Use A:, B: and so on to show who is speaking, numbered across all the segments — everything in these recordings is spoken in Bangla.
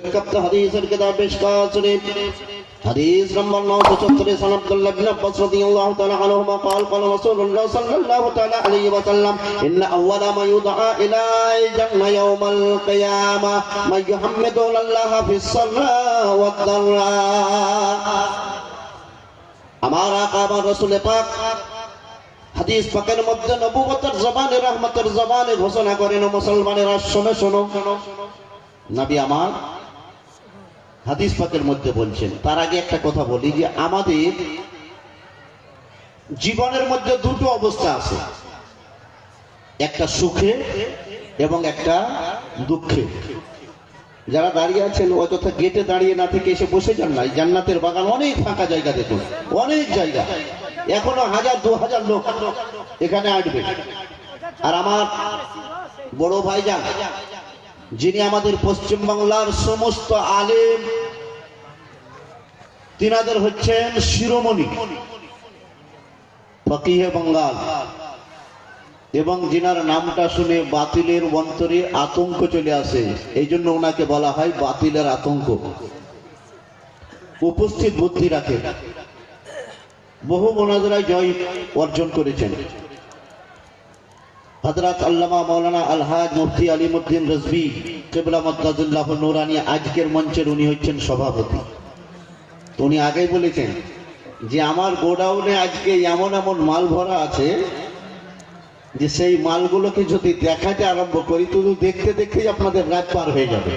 A: বিখ্যাত হাদিসের কিতাব পেশ করা শরীফ حديث نمبر 974 عن عبد الله بن عباس رضي الله تعالى عنهما قال قال رسول الله صلى الله تعالى عليه وسلم ان اول ما يدعى الى الجنه يوم القيامه من يحمد الله في السراء والضراء আমার আকা আমার রসুল পাক হাদিস পাকের মধ্যে নবুবতের জবানে রহমতের জবানে ঘোষণা করেন ও মুসলমানেরা শোনো শোনো নবী আমার হাদিস পাকের মধ্যে বলছেন, তার আগে একটা কথা বলি যে আমাদের জীবনের মধ্যে দুটো অবস্থা আছে। একটা সুখে এবং একটা দুঃখে। যারা দাঁড়িয়ে আছেন অযথা গেটে দাঁড়িয়ে না থেকে এসে বসে যান না জান্নাতের বাগান অনেক ফাঁকা জায়গা দেখুন, অনেক জায়গা। এখনও হাজার, দু হাজার লোক এখানে আসবে। আর আমার বড় ভাই যান যিনি আমাদের পশ্চিম বাংলার সমস্ত আলেম, তিনাদের হচ্ছেন শিরোমণি, ফকিহে বঙ্গাল। এবং যিনার নামটা শুনে বাতিলের অন্তরে আতঙ্ক চলে আসে, এই জন্য ওনাকে বলা হয় বাতিলের আতঙ্ক। উপস্থিত বুদ্ধি রাখে। বহু মোনাজরায় জয় অর্জন করেছেন। হজরত আল্লামা মৌলানা আলহাজ মুফতি আলিমুদ্দিন রজবি কেবলা মদ্দাজুল্লাহ নুরানি আজকের মঞ্চের উনি হচ্ছেন সভাপতি। তো উনি আগেই বলেছেন যে আমার গোডাউনে আজকে এমন এমন মাল ভরা আছে যে সেই মালগুলোকে যদি দেখাতে আরম্ভ করি শুধু দেখতে দেখতেই আপনাদের রাত পার হয়ে যাবে।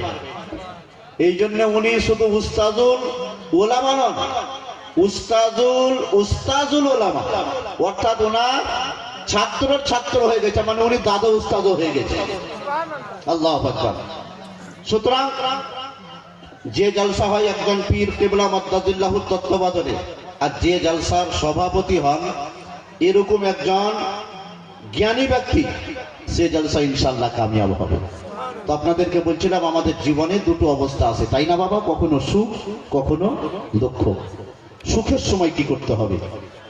A: এই জন্য উনি শুধু উস্তাজুল ওলামা নন, উস্তাজুল উস্তাজুল ওলামা। অর্থাৎ ওনার ছাত্র ছাত্র হয়ে গেছে মানে উনি দাদা উস্তাদও হয়ে গেছে। আল্লাহ সুতরাং যে জলসা হয় একজন পীর কেবলা মদ্দাদুল্লাহুর তত্ত্বাবধানে, আর যে জলসার সভাপতি হন, এরকম একজন জ্ঞানী ব্যক্তি, সে জলসা ইনশাল্লাহ কামিয়াব হবে। তো আপনাদেরকে বলছিলাম, আমাদের জীবনে দুটো অবস্থা আছে, তাই না বাবা? কখনো সুখ, কখনো দুঃখ। সুখের সময় কি করতে হবে?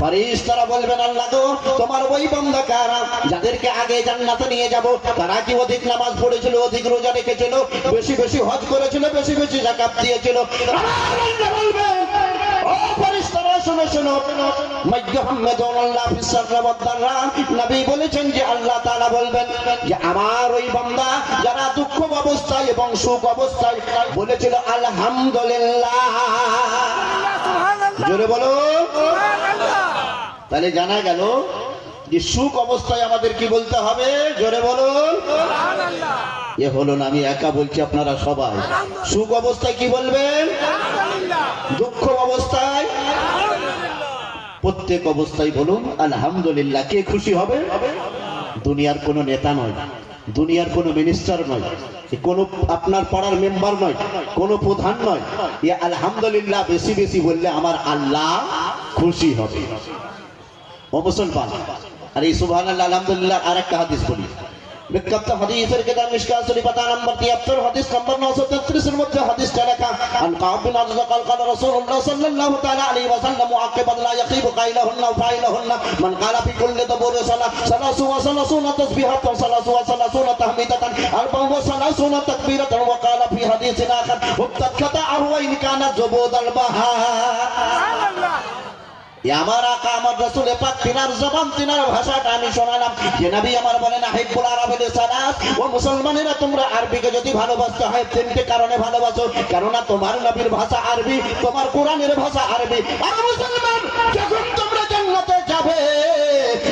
A: ফেরেশতারা বলবেন আল্লাহ গো তোমার ওই বান্দা কারা যাদেরকে আগে জান্নাতে নিয়ে যাব তারা কি অধিক নামাজ পড়েছিল অধিক রোজা রেখেছিল বেশি বেশি হজ করেছিল বেশি বেশি জাকাত দিয়েছিল? আল্লাহ বলবেন, ও ফেরেশতারা শোনো শোনো মাইয়াহাম্মাদুল্লাহ ফিসসাররা ওয়াদ-দাররা নবী বলেছেন যে আল্লাহ তাআলা বলবেন যে আমার ওই বান্দা যারা দুঃখ অবস্থায় এবং সুখ অবস্থায় বলেছিল আলহামদুলিল্লাহ। জোরে বলো। তাহলে জানা গেল যে সুখ অবস্থায় আমাদের কি বলতে হবে? জোরে বলুন। এ হলো না আমি একা বলছি আপনারা সবাই। সুখ অবস্থায় কি বলবেন? দুঃখ অবস্থায়? প্রত্যেক অবস্থায় বলুন আলহামদুলিল্লাহ কে খুশি হবে? দুনিয়ার কোনো নেতা নয় দুনিয়ার কোনো মিনিস্টার নয় কোনো আপনার পাড়ার মেম্বার নয় কোনো প্রধান নয় এ আলহামদুলিল্লাহ বেশি বেশি বললে আমার আল্লাহ খুশি হবে। ও মুসলমান আর এই সুবহান আলহামদুলিল্লাহ আর একটা হাদিস বলি বিখ্যাত হাদিসের কিতাব মিশকাত শরীফ পাতা নাম্বার 73 হাদিস নাম্বার 933 এর মধ্যে হাদিসটা লেখা আন কাব বিন আযযা قال قال رسول الله صلى الله تعالى عليه وسلم معقبا لا يخيب قائلهن وفاعلهن من قال في كل دبور صلاه ثلاث وثلاثون تسبيحه وثلاث وثلاثون تحميده اربع وثلاثون تكبيره وقال في حديث اخر ابتكته وان كان زبود البحار এ আমার আকা আমার রসুল পাক তিনার জবান, তিনার ভাষাটা আমি শোনালাম। যে নবী আমার বলেন হিব্বুল আরবিল সালাত ও মুসলমানেরা তোমরা আরবিকে যদি ভালোবাসতে হয়, তিনটে কারণে ভালোবাসো। কেননা তোমার নবীর ভাষা আরবি, তোমার কোরআনের ভাষা আরবি। আর মুসলমান, যখন তোমরা জান্নাতে যাবে,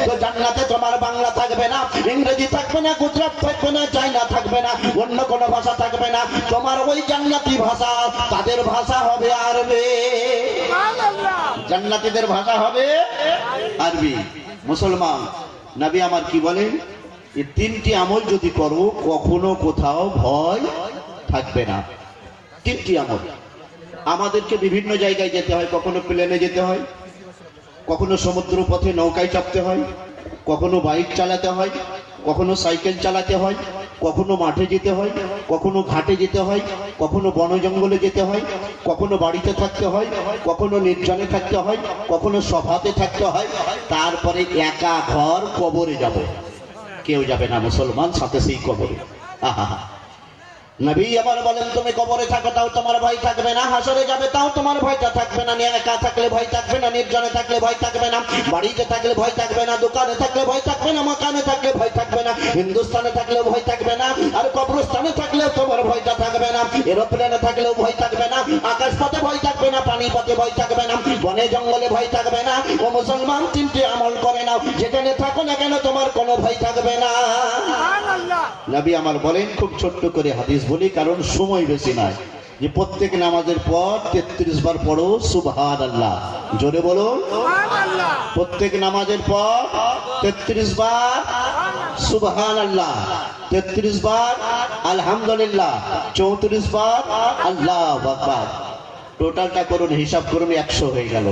A: তো জান্নাতে তোমার বাংলা থাকবে না, ইংরেজি থাকবে না, গুজরাট থাকবে না চাইনা থাকবে না, অন্য কোনো ভাষা থাকবে না। তোমার ওই জান্নাতি ভাষা, তাদের ভাষা হবে আরবি। জান্নাতীদের ভাষা হবে আরবি। মুসলমান, নবী আমার কি বলেন? এই তিনটি আমল যদি করো, কখনো কোথাও ভয় থাকবে না। তিনটি আমল। আমাদেরকে বিভিন্ন জায়গায় যেতে হয়, কখনো প্লেনে যেতে হয়, কখনো সমুদ্র পথে নৌকায় চাপতে হয়, কখনো বাইক চালাতে হয়, কখনো সাইকেল চালাতে হয় কখনো মাঠে যেতে হয়, কখনো ঘাটে যেতে হয়, কখনো বন জঙ্গলে যেতে হয়, কখনো বাড়িতে থাকতে হয়, কখনো নির্জনে থাকতে হয়, কখনো সভাতে থাকতে হয়, তারপরে একা ঘর কবরে যাব। কেউ যাবে না মুসলমান, সাথে সেই কবরে। আহা নবী আবার বলেন তুমি কবরে থাকো তাও তোমার ভয় থাকবে না হাসরে যাবে তাও তোমার ভয়টা থাকবে না নিয়ে একা থাকলে ভয় থাকবে না নির্জনে থাকলে ভয় থাকবে না বাড়িতে থাকলে ভয় থাকবে না দোকানে থাকলে ভয় থাকবে না মাকানে থাকলে ভয় থাকবে না হিন্দুস্তানে থাকলেও ভয় থাকবে না আর কবরস্থানে থাকলেও তোমার ভয়টা থাকবে না এরোপ্লেনে থাকলেও ভয় থাকবে না আকাশ পথে ভয় থাকবে না পানি পথে ভয় থাকবে না বনে জঙ্গলে ভয় থাকবে না ও মুসলমান তিনটি আমল করে নাও যেখানে থাকো না কেন তোমার কোনো ভয় থাকবে না নবী আমার বলেন খুব ছোট্ট করে হাদিস বলি কারণ সময় বেশি নাই। যে প্রত্যেক নামাজের পর তেত্রিশ বার পড়ো সুবহান আল্লাহ জোরে বলো। প্রত্যেক নামাজের পর তেত্রিশ বার সুবহান আল্লাহ তেত্রিশ বার আলহামদুলিল্লাহ। চৌত্রিশ বার আল্লাহ আকবার। টোটালটা করুন হিসাব করুন একশো হয়ে গেল।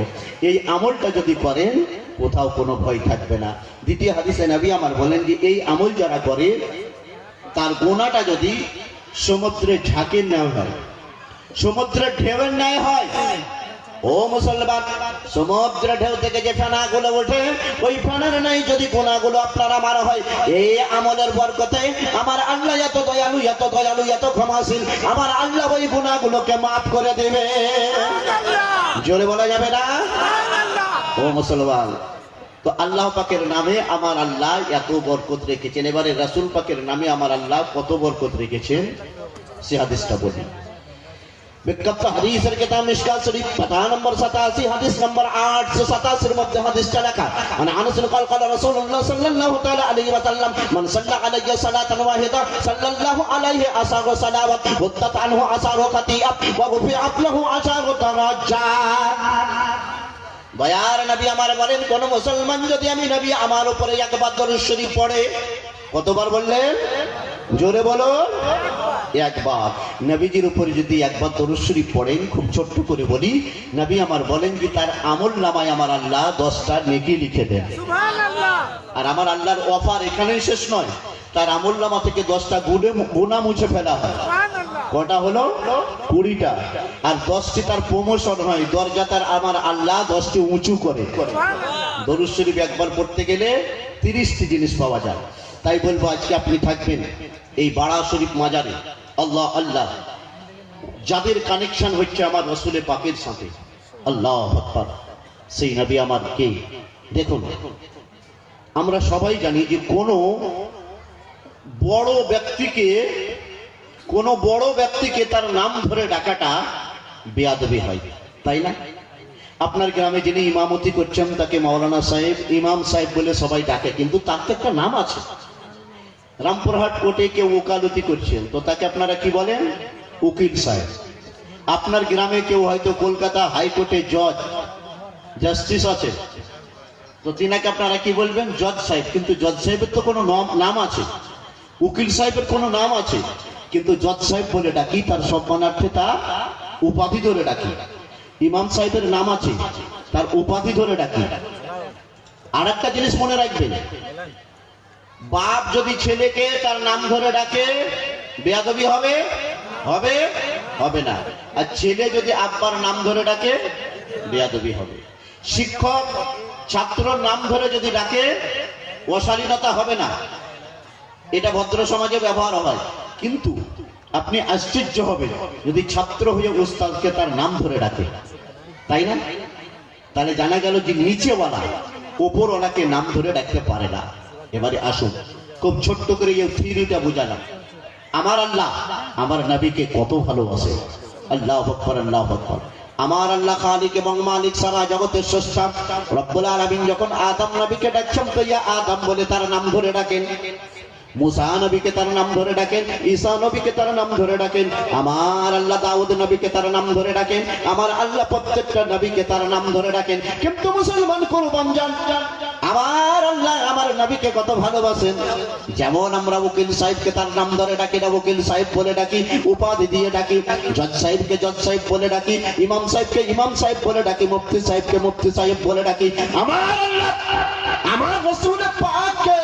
A: এই আমলটা যদি করেন কোথাও কোনো ভয় থাকবে না। দ্বিতীয় হাদিসে নবী আমার বলেন যে এই আমল যারা করে তার গোনাটা যদি সমুদ্রে ঝাঁকের ন্যায় হয়। সমুদ্রের ঢেউয়ের ন্যায় হয়। ও মুসলমান সমুদ্র ঢেউ থেকে যে ফেনাগুলো ওঠে ওই ফেনার নাই যদি গোনাগুলো আপনার আমার হয় এই আমলের বরকতে আমার আল্লাহ এত দয়ালু এত দয়ালু এত ক্ষমাশীল আমার আল্লাহ ওই গুণাগুলোকে মাফ করে দেবে। জোরে বলা যাবে না? ও মুসলমান তো আল্লাহ পাকের নামে আমার আল্লাহ এত বরকত রেখেছেন এবারে রাসুল পাকের নামে আমার আল্লাহ কত বরকত রেখেছেন সে হাদিসটা বলি বিখ্যাত হাদিসের কিতাব মিশকাত শরীফ পাতা নম্বর 87 হাদিস নম্বর 887 এর মধ্যে হাদিসটা লেখা মানে আনাস قال قال رسول الله صلى الله تعالى عليه وسلم من صلى علي صلاه واحده صلى الله عليه عشر صلوات وضت عنه عشر خطيئه وغفرت له عشر درجات দয়ার নবী আমার বলেন কোন মুসলমান যদি আমি নবী আমার উপরে একবার দরুদ শরীফ পড়ে কতবার বললেন? জোরে বলো একবার। নবীজির উপরে যদি একবার দরুদ শরীফ পড়েন খুব ছোট্ট করে বলি নবী আমার বলেন যে তার আমল নামায় আমার আল্লাহ দশটা নেকি লিখে দেন। আর আমার আল্লাহর অফার এখানেই শেষ নয়। তার আমল নামা থেকে দশটা গুণে গুণা মুছে ফেলা হয়। কটা হলো কুড়িটা। আর দশটি তার প্রমোশন হয়। দরজা তার আমার আল্লাহ দশটি উঁচু করে। দরুদ শরীফ একবার পড়তে গেলে তিরিশটি জিনিস পাওয়া যায়। তাই বলব, আজকে আপনি থাকবেন এই বাড়া শরীফ মাজারে। আল্লাহ আল্লাহ। যাদের কানেকশন হচ্ছে আমার রসুলে পাকের সাথে। আল্লাহ আকবার। সেই নবী আমার কে? দেখুন, আমরা সবাই জানি যে কোনো বড় ব্যক্তিকে কোনো বড় ব্যক্তিকে তার নাম ধরে ডাকাটা বেয়াদবি হয়, তাই না? আপনার গ্রামে যিনি ইমামতি করছেন, তাকে মাওলানা সাহেব, ইমাম সাহেব বলে সবাই ডাকে, কিন্তু তার তো একটা নাম আছে। রামপুরহাট কোর্টে কেউ ওকালতি করছেন, তো তাকে আপনারা কি বলেন? উকিল সাহেব। আপনার গ্রামে কেউ হয়তো কলকাতা হাইকোর্টে জজ, জাস্টিস আছে। তো তিনাকে আপনারা কি বলবেন? জজ সাহেব, কিন্তু জজ সাহেবের তো কোনো নাম- আছে। উকিল সাহেবের কোনো নাম আছে। কিন্তু জজ সাহেব বলে ডাকি, তার সম্মানার্থে তার উপাধি ধরে ডাকি। ইমাম সাহেবের নাম আছে, তার উপাধি ধরে ডাকি। আর একটা জিনিস মনে রাখবেন, বাপ যদি ছেলেকে তার নাম ধরে ডাকে, বেয়াদবি হবে? হবে? হবে না। আর ছেলে যদি আব্বার নাম ধরে ডাকে, বেয়াদবি হবে। শিক্ষক, ছাত্রর নাম ধরে যদি ডাকে, অশালীনতা হবে না। এটা ভদ্র সমাজে ব্যবহার হয়। কিন্তু আপনি আশ্চর্য হবেন যদি ছাত্র হয়ে উস্তাদকে তার নাম ধরে ডাকে। তাই না? তাহলে জানা গেল যে নিচেওয়ালা ওপরওয়ালাকে নাম ধরে ডাকতে পারে না। এবারে আসুন, খুব ছোট্ট করে এই থিওরিটা বোঝালাম। আমার আল্লাহ, আমার নবীকে কত ভালোবাসে। আল্লাহ আকবার আল্লাহ আকবার। আমার আল্লাহ খালিক এবং মালিক সারা জগতের স্রষ্টা। রব্বুল আলামিন যখন আদম নবীকে ডাকছেন তো ইয়া আদম বলে তার নাম ধরে ডাকেন। মুসা নবীকে তার নাম ধরে ডাকেন, ঈসা নবীকে তার নাম ধরে ডাকেন, আমার আল্লাহ দাউদ নবীকে তার নাম ধরে ডাকেন, আমার আল্লাহ প্রত্যেকটা নবীকে তার নাম ধরে ডাকেন। কিন্তু মুসলমান কোরবান যান, আমার আল্লাহ আমার নবীকে কত ভালোবাসেন। যেমন আমরা উকিল সাহেবকে তার নাম ধরে ডাকি না, উকিল সাহেব বলে ডাকি, উপাধি দিয়ে ডাকি, জজ সাহেবকে জজ সাহেব বলে ডাকি, ইমাম সাহেবকে ইমাম সাহেব বলে ডাকি, মুফতি সাহেবকে মুফতি সাহেব বলে ডাকি, আমার আল্লাহ, আমার রসুল পাককে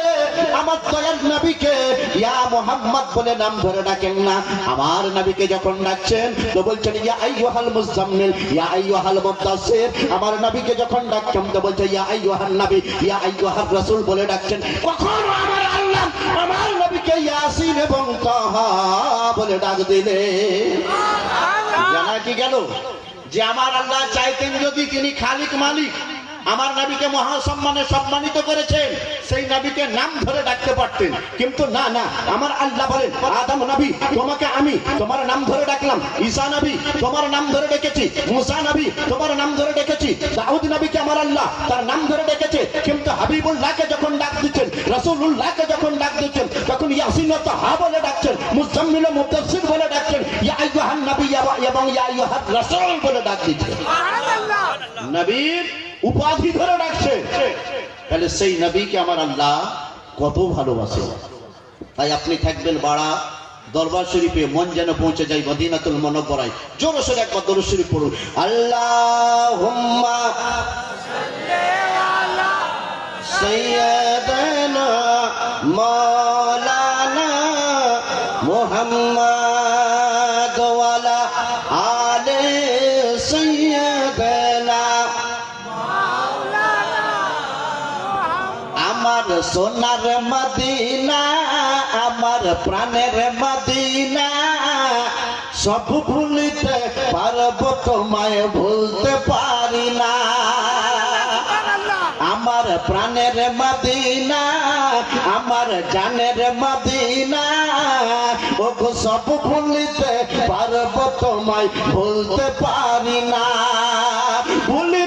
A: আমার দয়াল নবীকে, ইয়া মোহাম্মদ বলে নাম ধরে ডাকেন না। আমার নবীকে যখন ডাকছেন, তো বলছেন, ইয়া আইয়ুহাল মুজাম্মিল, ইয়া আইয়ুহাল মুদাসসির। আমার নবীকে যখন ডাকছেন, তো বলছে, ইয়া আইয়ুহান নবী, ইয়া আইয়ুহার রাসূল বলে ডাকছেন। কখন আমার আল্লাহ আমার নবীকে ইয়াসিন এবং তাহা বলে ডাক দিলে। জানা কি গেল? যে আমার আল্লাহ চাইতেন যদি তিনি খালিক মালিক আমার নবীকে মহাসম্মানে সম্মানিত করেছেন। সেই নবীকে নাম ধরে ডাকতে পারতেন। কিন্তু না না আমার আল্লাহ বলেন আদম নবী তোমাকে আমি তোমার নাম ধরে ডাকলাম। ঈসা নবী তোমার নাম ধরে ডেকেছি। মুসা নবী তোমার নাম ধরে ডেকেছি। দাউদ নবীকে আমার আল্লাহ তার নাম ধরে ডেকেছে। কিন্তু হাবিবুল্লাহকে যখন ডাক দিচ্ছেন রসুল্লাহকে যখন ডাক দিচ্ছেন তখন ইয়াসিন হা বলে ডাকছেন মুজাম্মিল মুদাসসির বলে ডাকছেন ইয়া আইয়ুহান নবী এবং ইয়া আইয়ুহার রাসূল বলে ডাক দিচ্ছেন। নবীর উপাধি ধরে ডাকছে তাহলে সেই নবীকে আমার আল্লাহ কত ভালোবাসে। তাই আপনি থাকবেন বাড়া, দরবার শরীফে মন যেন পৌঁছে যায় মদিনাতুল মনব্বরায়। জোর সোরে একবার দরুদ শরীফ পড়ুন। আল্লাহ সৈয়দনা সোনার মদিনা, আমার প্রাণের মদিনা। সব ভুলিতে পারব, তোমায় ভুলতে পারি না। আমার প্রাণের মদিনা, আমার জানের মদিনা। ও গো সব ভুলিতে পারব, তোমায় ভুলতে পারি না। ভুলিনি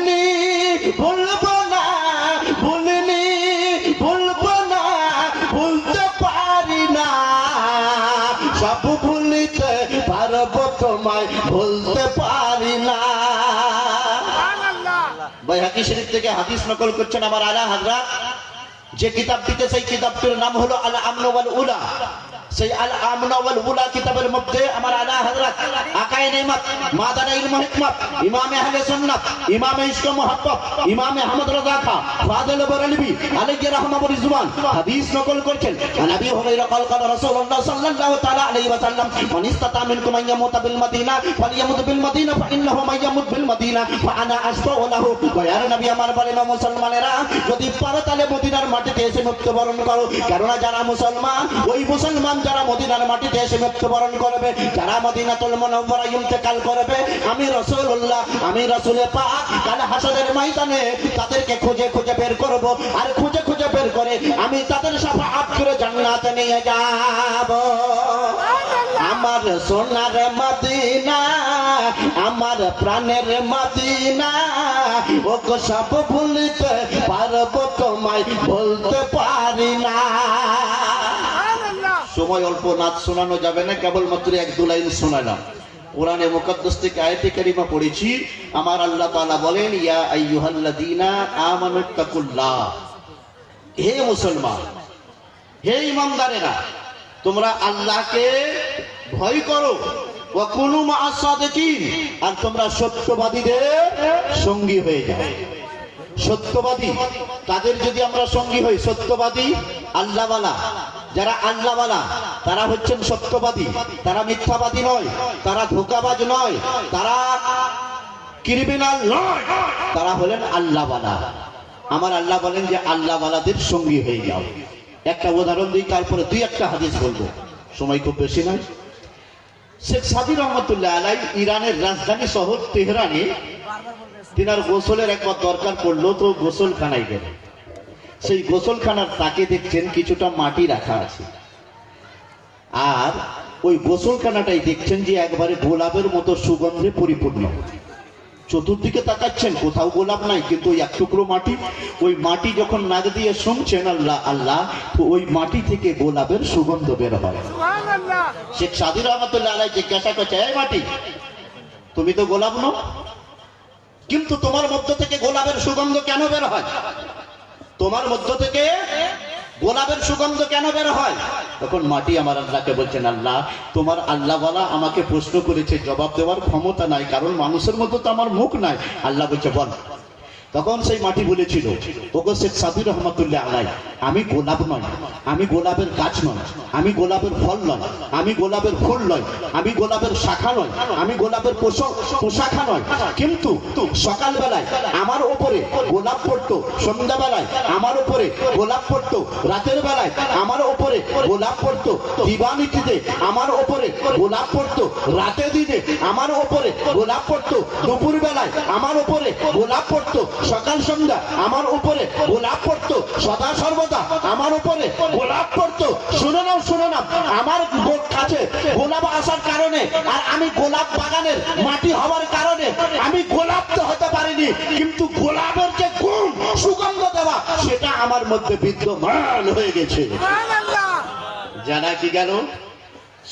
A: বাইহাকি শরীফ থেকে হাদিস নকল করছেন আমার আলা হাজরা যে কিতাবটিতে সেই কিতাবটির নাম হলো আল আমন উলা সেই আল আমন ওয়াল উলা কিতাবের মধ্যে আমার আলা হযরত আকায়ে নেমত মাদানা ইলম হিকমত ইমাম আহলে সুন্নাত ইমাম ইশক মুহাব্বত ইমাম আহমদ রাজা খা ফাদল বরলবি আলাইহি রাহমাত ওয়া রিজওয়ান হাদিস নকল করছেন নবী হুরায়রা قال قال رسول الله صلى الله تعالى عليه وسلم من استطاع منكم ان يموت بالمدينه فليمت بالمدينه فانه من يموت بالمدينه فانا اشفع له ويا নবী আমার বলেন ও মুসলমানেরা যদি পারো তাহলে মদিনার মাটিতে এসে মৃত্যুবরণ করো কেননা যারা মুসলমান ওই মুসলমান যারা মদিনার মাটিতে এসে মৃত্যুবরণ করবে, যারা মদিনাতুল মুনাওয়ারা ইন্তেকাল করবে, আমি রাসূলুল্লাহ, আমি রাসূলের পাক, কাল হাসরের ময়দানে তাদেরকে খুঁজে খুঁজে বের করব আর খুঁজে খুঁজে বের করে আমি তাদের শাফাআত করে জান্নাতে নিয়ে যাব। আমার সোনার মদিনা, আমার প্রাণের মদিনা ও গো সব ভুলতে পারব, তোমায় বলতে পারি না। সময় অল্প নাচ শোনানো যাবে না, কেবলমাত্র এক দু লাইন শোনালাম। কোরআনে মুকদ্দাস থেকে আয়াতে কারিমা পড়েছি। আমার আল্লাহ তাআলা বলেন, ইয়া আইয়ুহাল্লাযীনা আমানুত্তাকুল্লাহ হে মুসলমান, হে ইমানদারেরা, তোমরা আল্লাহকে ভয় করো। ওয়া কুনু মা'আস সাদিকিন, আর তোমরা সত্যবাদীদের সঙ্গী হয়ে যাও। সত্যবাদী, তাদের যদি আমরা সঙ্গী হই, সত্যবাদী, আল্লাহওয়ালা যারা আল্লাহওয়ালা, তারা হচ্ছেন সত্যবাদী, তারা মিথ্যাবাদী নয়, তারা ধোকাবাজ নয়, তারা ক্রিমিনাল নয়, তারা হলেন আল্লাহওয়ালা। আমার আল্লাহ বলেন যে আল্লাহওয়ালাদের সঙ্গী হয়ে যাও। একটা উদাহরণ দিই, তারপরে দুই একটা হাদিস বলব। সময় খুব বেশি নয়। শেখ সাদি রহমতুল্লাহ আলাই ইরানের রাজধানী শহর তেহরানে তিনার গোসলের একবার দরকার পড়ল, তো গোসলখানায় গেলেন। সেই গোসলখানার তাকে দেখছেন কিছুটা মাটি রাখা আছে। আর ওই গোসলখানাটাই দেখছেন যে একবারে গোলাপের মতো সুগন্ধে পরিপূর্ণ। চতুর্দিকে তাকাচ্ছেন কোথাও গোলাপ নাই কিন্তু ওই এক টুকরো মাটি ওই মাটি যখন নাক দিয়ে শুনছেন আল্লাহ আল্লাহ তো ওই মাটি থেকে গোলাপের সুগন্ধ বের হয়। শেখ সাদি রহমতুল্লাহ আলাই জিজ্ঞাসা করছে এই মাটি তুমি তো গোলাপ নো কিন্তু তোমার মধ্য থেকে গোলাপের সুগন্ধ কেন বের হয়? তোমার মধ্য থেকে গোলাপের সুগন্ধ কেন বের হয়? তখন মাটি আমার আল্লাহকে বলছেন, আল্লাহ, তোমার আল্লাহ বলা আমাকে প্রশ্ন করেছে, জবাব দেওয়ার ক্ষমতা নাই, কারণ মানুষের মধ্যে তো আমার মুখ নাই। আল্লাহ বলছে, বল। তখন সেই মাটি বলেছিল, ওগো শেখ সাবির রহমতুল্লাহ আলাই আমি গোলাপ নয় আমি গোলাপের গাছ নয় আমি গোলাপের ফল নয় আমি গোলাপের ফুল নয় আমি গোলাপের শাখা নয় আমি গোলাপের পোষক, পোশাখা নয় কিন্তু সকালবেলায় আমার ওপরে গোলাপ পড়তো, সন্ধ্যাবেলায় আমার ওপরে গোলাপ পড়তো, রাতের বেলায় আমার ওপরে গোলাপ পড়তো, দিবানিতিতে আমার ওপরে গোলাপ পড়তো রাতে দিনে আমার ওপরে গোলাপ পড়তো দুপুর বেলায় আমার ওপরে গোলাপ পড়তো সকাল সন্ধ্যা আমার উপরে গোলাপ পড়তো সদা সর্বদা আমার উপরে গোলাপ পড়তো। শুনে নাও শুনে নাও আমার কাছে গোলাপ আসার কারণে আর আমি গোলাপ বাগানের মাটি হওয়ার কারণে আমি গোলাপ তো হতে পারিনি কিন্তু গোলাপের যে গুণ সুগন্ধ দেওয়া সেটা আমার মধ্যে বিদ্যমান হয়ে গেছে। জানা কি গেল?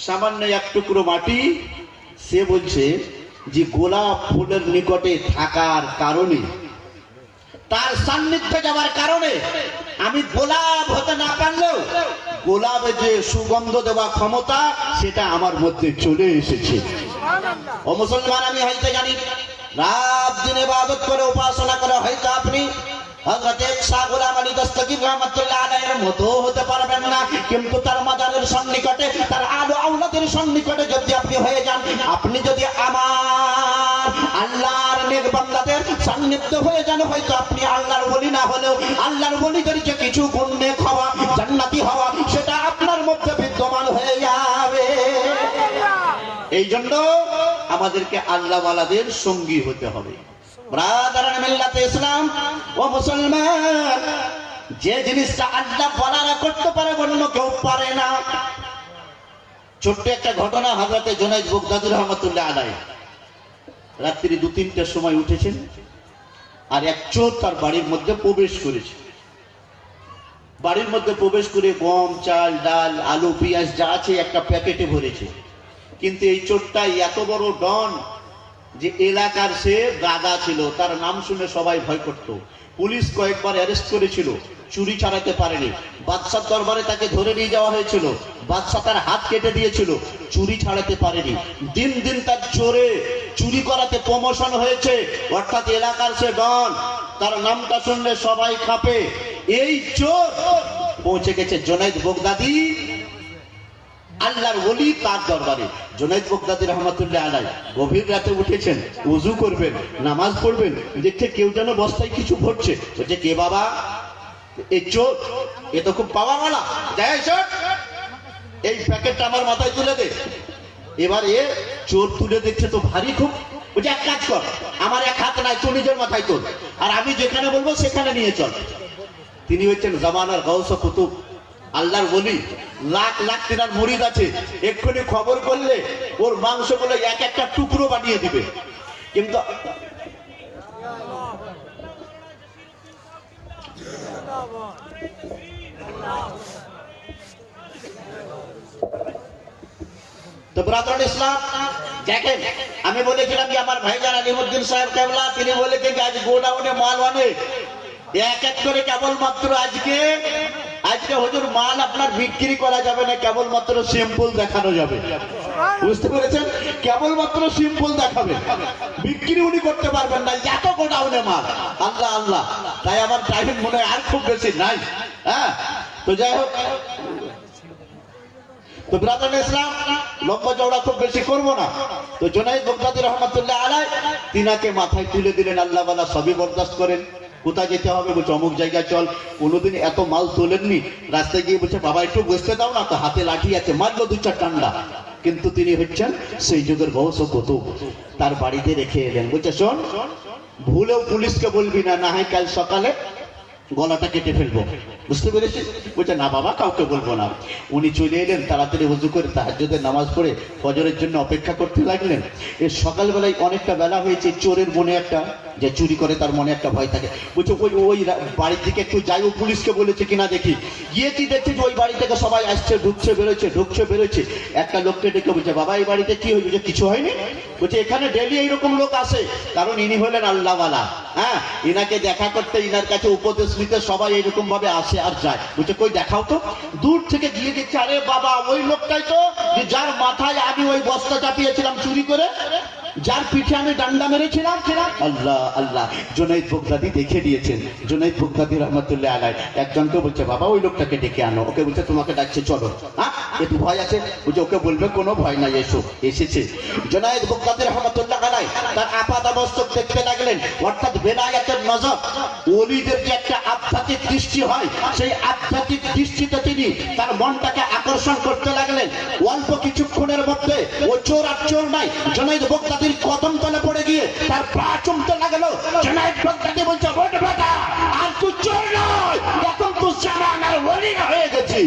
A: সামান্য এক টুকরো মাটি সে বলছে যে গোলাপ ফুলের নিকটে থাকার কারণে তার সান্নিধ্যে যাওয়ার কারণে আমি গোলাপ হতে না পারলেও গোলাপে যে সুগন্ধ দেওয়া ক্ষমতা, সেটা আমার মধ্যে চলে এসেছে। ও মুসলমান, আমি হয়তো জানি, রাত দিনে বাদত করে উপাসনা করে হয়তো আপনি হযরত শাহ গোলাম আলী দস্তগীর রহমাতুল্লাহ আলাইহির মতো হতে পারবেন না। কিন্তু তার মাজারের সন্নিকটে তার আলো আওলাদের সন্নিকটে যদি আপনি হয়ে যান আপনি যদি আমার আল্লাহর নেক বান্দাদের সান্নিধ্য হয়ে যান হয়তো আপনি আল্লাহর বলি না হলেও আল্লাহর বলিদের যে কিছু গুণ নেক হওয়া জান্নাতি হওয়া সেটা আপনার মধ্যে বিদ্যমান হয়ে যাবে। এই জন্য আমাদেরকে আল্লাহওয়ালাদের সঙ্গী হতে হবে। যে জিনিসটা বলারা করতে পারে, অন্য কেউ পারে না। ছোট্ট একটা ঘটনা হজরতে রহমতুল্লাহ রাত্রি দু তিনটার সময় উঠেছেন আর এক চোর তার বাড়ির মধ্যে প্রবেশ করেছে। বাড়ির মধ্যে প্রবেশ করে গম, চাল, ডাল, আলু, পেঁয়াজ যা আছে একটা প্যাকেটে ভরেছে। কিন্তু এই চোরটা এত বড় ডন যে এলাকার সে গাদা ছিল, তার নাম শুনে সবাই ভয় করত। পুলিশ কয়েকবার অ্যারেস্ট করেছিল, চুরি ছাড়াতে পারেনি। বাদশার দরবারে তাকে ধরে নিয়ে যাওয়া হয়েছিল, বাদশা তার হাত কেটে দিয়েছিল, চুরি ছাড়াতে পারেনি। দিন দিন তার চোরে চুরি করাতে প্রমোশন হয়েছে, অর্থাৎ এলাকার সে ডন, তার নামটা শুনলে সবাই কাঁপে এই চোর পৌঁছে গেছে জোনাইদ বগদাদি আল্লাহর ওলি তার দরবারে। জোনাইদ বগদাদি রহমতুল্লাহ আলাই, গভীর রাতে উঠেছেন, উজু করবেন, নামাজ পড়বেন, দেখছে কেউ যেন বস্তায় কিছু ভরছে। বলছে, কে বাবা? এই চোর, এ তো খুব পাওয়াওয়ালা যাই চোর, এই প্যাকেটটা আমার মাথায় তুলে দে। এবার এ চোর তুলে দেখছে তো ভারী খুব। বলছে, এক কাজ কর, আমার এক হাত নাই তুই নিজের মাথায় তোল। আর আমি যেখানে বলব সেখানে নিয়ে চল। তিনি হচ্ছেন জামানার গৌস কুতুব। আল্লাহর বলি, লাখ লাখ তিনার মরিদ আছে, এক্ষুনি খবর করলে ওর মাংসগুলো এক একটা টুকরো বানিয়ে দিবে। কিন্তু তো ইসলাম আমি বলেছিলাম যে আমার সাহেব তিনি বলেছেন যে আজ গোডাউনে মাল এক এক করে কেবলমাত্র আজকে আজকে হুজুর মাল আপনার বিক্রি করা যাবে না, কেবলমাত্র সিম্পল দেখানো যাবে। বুঝতে পেরেছেন? কেবলমাত্র সিম্পল দেখাবে। বিক্রি উনি করতে পারবেন না, এত গোডাউনে মাল। আল্লাহ আল্লাহ। তাই আমার টাইম মনে হয় আর খুব বেশি নাই হ্যাঁ? তো যাই হোক। তো ব্রাদার ইসলাম, লম্বা চওড়া খুব বেশি করব না। তো জোনাইদ বগদাদি রহমতুল্লাহ আলাই তিনাকে মাথায় তুলে দিলেন আল্লাহ সবই বরদাস্ত করেন। কোথায় যেতে হবে? বলছে, অমুক জায়গায় চল। কোনোদিন এত মাল তোলেননি। রাস্তায় গিয়ে বলছে, বাবা, একটু বসতে দাও না তো, হাতে লাঠি আছে, মারলো দু চার টান্ডা। কিন্তু তিনি হচ্ছেন সেই যুগের বহস কতুব তার বাড়িতে রেখে এলেন। বলছে, শোন, ভুলেও পুলিশকে বলবি না না হয় কাল সকালে গলাটা কেটে ফেলব। বুঝতে পেরেছি বলছে, না বাবা, কাউকে বলব না। উনি চলে এলেন, তাড়াতাড়ি উজু করে তাহাজ্জুদের নামাজ পড়ে ফজরের জন্য অপেক্ষা করতে লাগলেন। এর সকালবেলায় অনেকটা বেলা হয়েছে, চোরের মনে একটা যে চুরি করে তার মনে একটা ভয় থাকে। বলছে, ওই ওই বাড়ির দিকে একটু যাই, ও পুলিশকে বলেছে কিনা দেখি। গিয়েছি দেখছি যে ওই বাড়ি থেকে সবাই আসছে, ঢুকছে, বেরোচ্ছে ঢুকছে, বেরোচ্ছে। একটা লোককে ডেকে বলছে, বাবা, এই বাড়িতে কি হয়েছে? কিছু হয়নি। বলছে, এখানে ডেলি এইরকম লোক আসে। কারণ ইনি হলেন আল্লাহওয়ালা। হ্যাঁ ইনাকে দেখা করতে ইনার কাছে উপদেশ নিতে সবাই এইরকম ভাবে আসে আর যায়। বলছে, কই, দেখাও তো। দূর থেকে গিয়ে দেখছে, আরে বাবা, ওই লোকটাই তো যার মাথায় আমি ওই বস্তা চাপিয়েছিলাম চুরি করে। যার পিঠে আমি ডান্ডা মেরেছিলাম। আল্লাহ আল্লাহ, জোনাইদ বগদাদি দেখে দিয়েছেন। জোনাইদ বগদাদি রহমতুল্লাহ আলাই একজনকে বলছে, বাবা, ওই লোকটাকে ডেকে আনো। ওকে বলছে, তোমাকে ডাকছে, চলো। হ্যাঁ একটু ভয় আছে? বলছে, ওকে বলবে, কোনো ভয় নাই, এসো। এসেছে। জোনাইদ বগদাদি রহমতুল্লাহ আলাই তার আপাত অবস্থক দেখতে লাগলেন। অর্থাৎ বেলায়াতের নজর। ওলিদের যে একটা আধ্যাত্মিক দৃষ্টি হয়, সেই আধ্যাত্মিক দৃষ্টিতে তিনি তার মনটাকে আকর্ষণ করতে লাগলেন। অল্প কিছুক্ষণের মধ্যে ও চোর আর চোর নাই। জোনাইদ জনাইদ বগদাদির কদম তলে পড়ে গিয়ে তার পা চমতে লাগল। বগদাদি বলছে ওঠ বেটা আর তুই চোর নয় এখন তুই জামানার ওলি হয়ে গেছি।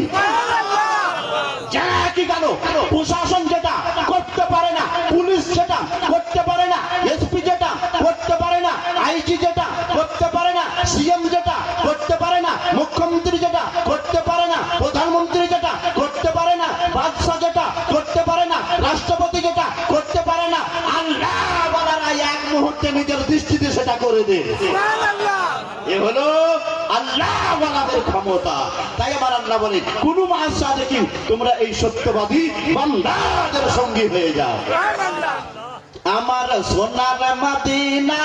A: জানা কি গেল প্রশাসন যেটা করতে পারে না পুলিশ যেটা করে দে। এ হলো আল্লাহ বলাদের ক্ষমতা। তাই আমার আল্লাহ বলে কোন মাসা দেখি তোমরা এই সত্যবাদী বান্দাদের সঙ্গী হয়ে যাও। আমার সোনার মাদিনা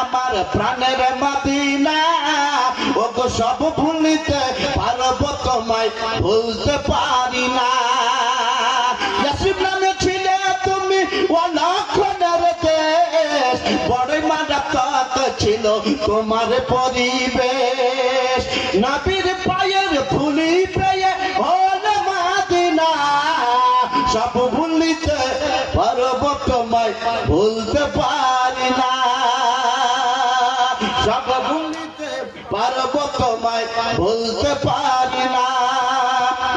A: আমার প্রাণের মাদিনা ও সব ভুলিতে পারব তোমায় ভুলতে পারি না। তোমার পরিবেশ নাপির পায়ের ফুলি পেয়ে হল মাদিনা সব ভুলিতে পারব তোমায় ভুলতে পারি না সব ভুলিতে পারব তোমায় ভুলতে পারি না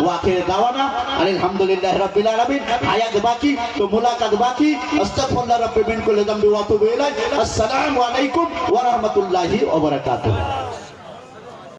A: ওয়াকে দাওয়ানা, আলহামদুলিল্লাহ রাব্বিল আলামিন, হায়াত বাকি, তো মুলাকাত বাকি, আস্তাগফিরুল্লাহ রাব্বি কুল্লি যামবি ওয়া তুবু ইলাইহি, আসসালামু আলাইকুম ওয়া রাহমাতুল্লাহি ওয়া বারাকাতুহু।